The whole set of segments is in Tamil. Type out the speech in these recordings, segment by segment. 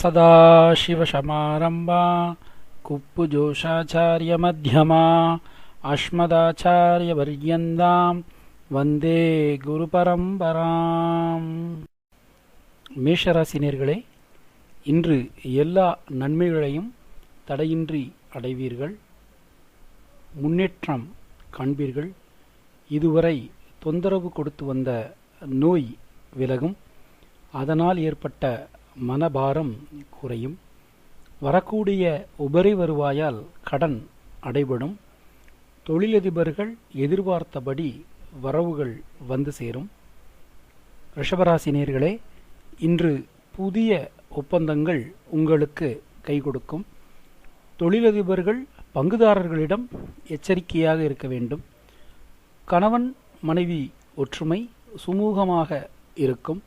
सदाशिवसमारम्भा कुप्पुजोषाचार्यमध्यमा அஸ்மதாச்சாரியவர்யந்தாம் வந்தே குரு பரம்பராம் மேஷராசினியர்களே இன்று எல்லா நன்மைகளையும் தடையின்றி அடைவீர்கள் முன்னேற்றம் காண்பீர்கள் இதுவரை தொந்தரவு கொடுத்து வந்த நோய் விலகும் அதனால் ஏற்பட்ட மனபாரம் குறையும். வரக்கூடிய உபரி வருவாயால் கடன் அடைபடும். தொழிலதிபர்கள் எதிர்பார்த்தபடி வரவுகள் வந்து சேரும். ரிஷபராசினியர்களே இன்று புதிய ஒப்பந்தங்கள் உங்களுக்கு கை கொடுக்கும். தொழிலதிபர்கள் பங்குதாரர்களிடம் எச்சரிக்கையாக இருக்க வேண்டும். கணவன் மனைவி ஒற்றுமை சுமூகமாக இருக்கும்.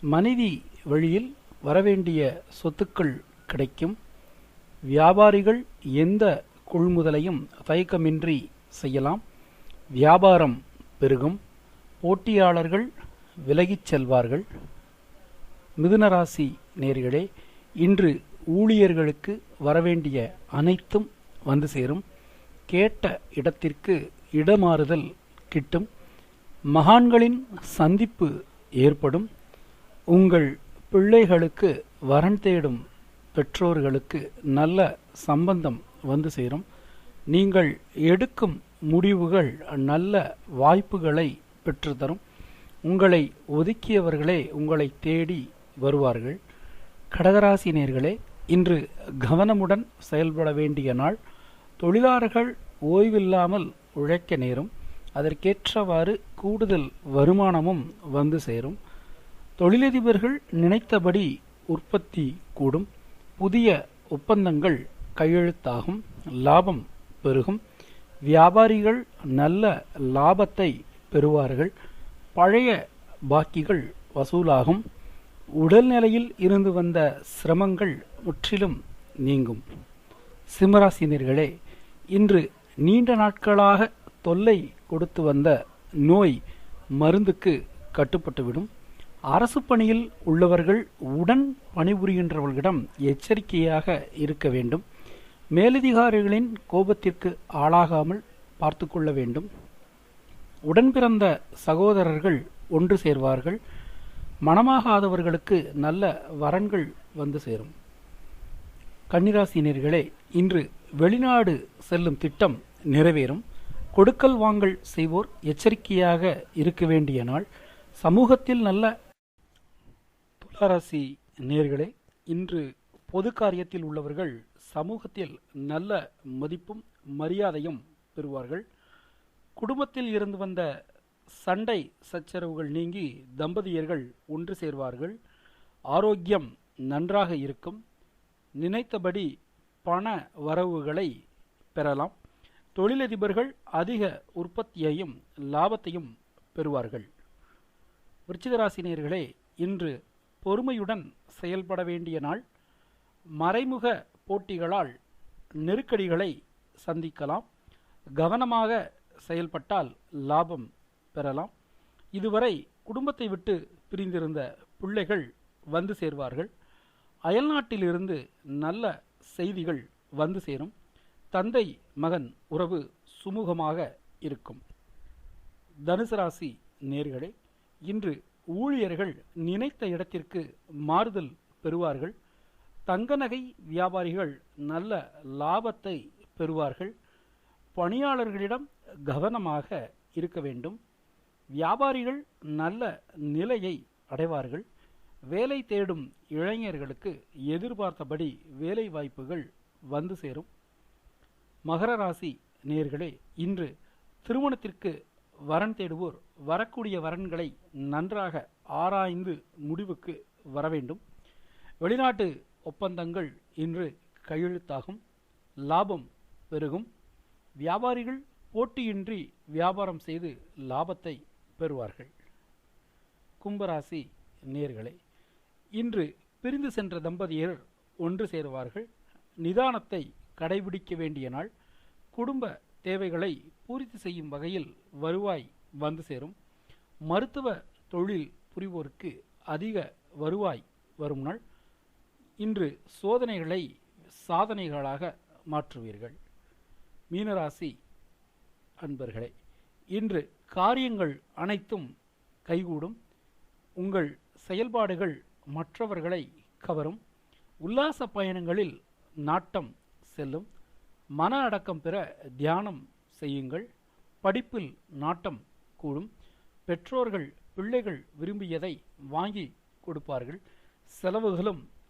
மனைவி வழியில் வரவேண்டிய சொத்துக்கள் கிடைக்கும். வியாபாரிகள் எந்த கொள்முதலையும் தயக்கமின்றி செய்யலாம். வியாபாரம் பெருகும். போட்டியாளர்கள் விலகிச் செல்வார்கள். மிதுனராசி நேர்களே இன்று ஊழியர்களுக்கு வரவேண்டிய அனைத்தும் வந்து சேரும். கேட்ட இடத்திற்கு இடமாறுதல் கிட்டும். மகான்களின் சந்திப்பு ஏற்படும். உங்கள் பிள்ளைகளுக்கு வரன் தேடும் பெற்றோர்களுக்கு நல்ல சம்பந்தம் வந்து சேரும். நீங்கள் எடுக்கும் முடிவுகள் நல்ல வாய்ப்புகளை பெற்றுத்தரும். உங்களை ஒதுக்கியவர்களே உங்களை தேடி வருவார்கள். கடகராசினியர்களே இன்று கவனமுடன் செயல்பட வேண்டிய நாள். தொழிலாளர்கள் ஓய்வில்லாமல் உழைக்க நேரும். அதற்கேற்றவாறு கூடுதல் வருமானமும் வந்து சேரும். தொழிலதிபர்கள் நினைத்தபடி உற்பத்தி கூடும். புதிய ஒப்பந்தங்கள் கையெழுத்தாகும். லாபம் பெருகும். வியாபாரிகள் நல்ல லாபத்தை பெறுவார்கள். பழைய பாக்கிகள் வசூலாகும். உடல்நிலையில் இருந்து வந்த சிரமங்கள் முற்றிலும் நீங்கும். சிம்மராசினியர்களே இன்று நீண்ட நாட்களாக தொல்லை கொடுத்து வந்த நோய் மருந்துக்கு கட்டுப்பட்டுவிடும். அரசு பணியில் உள்ளவர்கள் உடன் பணிபுரிகின்றவர்களிடம் எச்சரிக்கையாக இருக்க வேண்டும். மேலதிகாரிகளின் கோபத்திற்கு ஆளாகாமல் பார்த்து கொள்ள வேண்டும். உடன் பிறந்த சகோதரர்கள் ஒன்று சேர்வார்கள். மனமாகாதவர்களுக்கு நல்ல வரன்கள் வந்து சேரும். கன்னிராசினியர்களே இன்று வெளிநாடு செல்லும் திட்டம் நிறைவேறும். கொடுக்கல் வாங்கல் செய்வோர் எச்சரிக்கையாக இருக்க வேண்டிய நாள். சமூகத்தில் நல்ல துளாராசி நேர்களே இன்று பொது காரியத்தில் உள்ளவர்கள் சமூகத்தில் நல்ல மதிப்பும் மரியாதையும் பெறுவார்கள். குடும்பத்தில் இருந்து வந்த சண்டை சச்சரவுகள் நீங்கி தம்பதியர்கள் ஒன்று சேர்வார்கள். ஆரோக்கியம் நன்றாக இருக்கும். நினைத்தபடி பண வரவுகளை பெறலாம். தொழிலதிபர்கள் அதிக உற்பத்தியையும் லாபத்தையும் பெறுவார்கள். விருச்சிகராசினியர்களே இன்று பொறுமையுடன் செயல்பட வேண்டிய நாள். மறைமுக போட்டிகளால் நெருக்கடிகளை சந்திக்கலாம். கவனமாக செயல்பட்டால் லாபம் பெறலாம். இதுவரை குடும்பத்தை விட்டு பிரிந்திருந்த பிள்ளைகள் வந்து சேர்வார்கள். அயல்நாட்டிலிருந்து நல்ல செய்திகள் வந்து சேரும். தந்தை மகன் உறவு சுமூகமாக இருக்கும். தனுசு ராசி நேர்களே இன்று ஊழியர்கள் நினைத்த இடத்திற்கு மாறுதல் பெறுவார்கள். தங்க நகை வியாபாரிகள் நல்ல லாபத்தை பெறுவார்கள். பணியாளர்களிடம் கவனமாக இருக்க வேண்டும். வியாபாரிகள் நல்ல நிலையை அடைவார்கள். வேலை தேடும் இளைஞர்களுக்கு எதிர்பார்த்தபடி வேலை வாய்ப்புகள் வந்து சேரும். மகர ராசி நேர்களே இன்று திருமணத்திற்கு வரன் தேடுவோர் வரக்கூடிய வரன்களை நன்றாக ஆராய்ந்து முடிவுக்கு வர வேண்டும். வெளிநாட்டு ஒப்பந்தங்கள் இன்று கையெழுத்தாகும். லாபம் பெருகும். வியாபாரிகள் போட்டியின்றி வியாபாரம் செய்து லாபத்தை பெறுவார்கள். கும்பராசி நேர்களை இன்று பிரிந்து சென்ற தம்பதியர் ஒன்று சேருவார்கள். நிதானத்தை கடைபிடிக்க வேண்டிய நாள். குடும்ப தேவைகளை பூர்த்தி செய்யும் வகையில் வருவாய் வந்து சேரும். மருத்துவ தொழில் புரிவோருக்கு அதிக வருவாய் வரும் நாள். இன்று சோதனைகளை சாதனைகளாக மாற்றுவீர்கள். மீனராசி அன்பர்களே இன்று காரியங்கள் அனைத்தும் கைகூடும். உங்கள் செயல்பாடுகள் மற்றவர்களை கவரும். உல்லாச பயணங்களில் நாட்டம் செல்லும். மன அடக்கம் பெற தியானம் செய்யுங்கள். படிப்பில் நாட்டம் கூடும். பெற்றோர்கள் பிள்ளைகள் விரும்பியதை வாங்கி கொடுப்பார்கள். செலவுகளும்